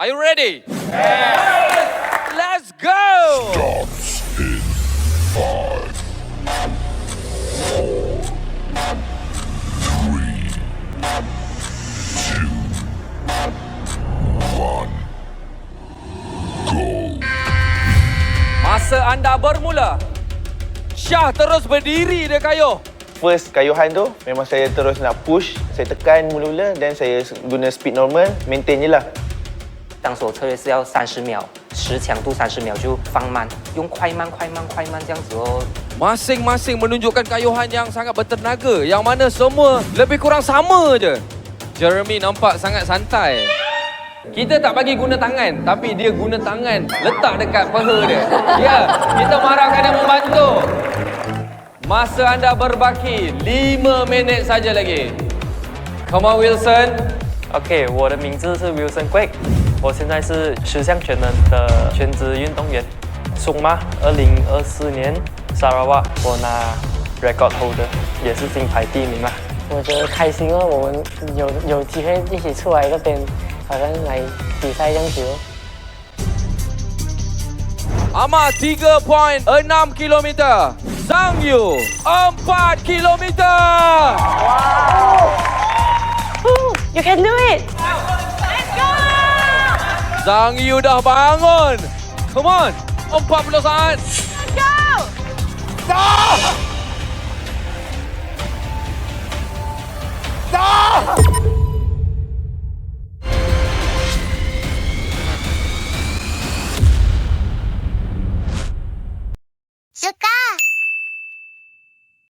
Are you ready? Let's go! Stops in five, four, three, two, one, go. Masa anda bermula. Syah terus berdiri dia kayuh. First kayuhan tu memang saya terus nak push, saya tekan mula-mula dan saya guna speed normal, maintain je lah. 当时我策略是要三十秒，十强度三十秒就放慢，用快慢快慢快慢这样子哦。 Masing-masing menunjukkan kayuhan yang sangat bertenaga yang mana semua lebih kurang sama je. Jeremy nampak sangat santai. Kita tak bagi guna tangan tapi dia guna tangan letak dekat peha dia. Ya, kita marahkan dia membantu. Masa anda berbaki 5 minit saja lagi. Come on Wilson. OK，我的名字是 Wilson Quake， 我现在是十项全能的全职运动员。松马，二零二四年沙拉瓦我拿 record holder，也是金牌第一名啦。我觉得开心哦，我们有有机会一起出来这边，好像来比赛这样子哦。Ahmad 3.6 km. Zhang Yu 4 km. You can do it! Zhang Yu dah bangun. Come on. 40 saat. Let's go. Dah. Dah. Suka.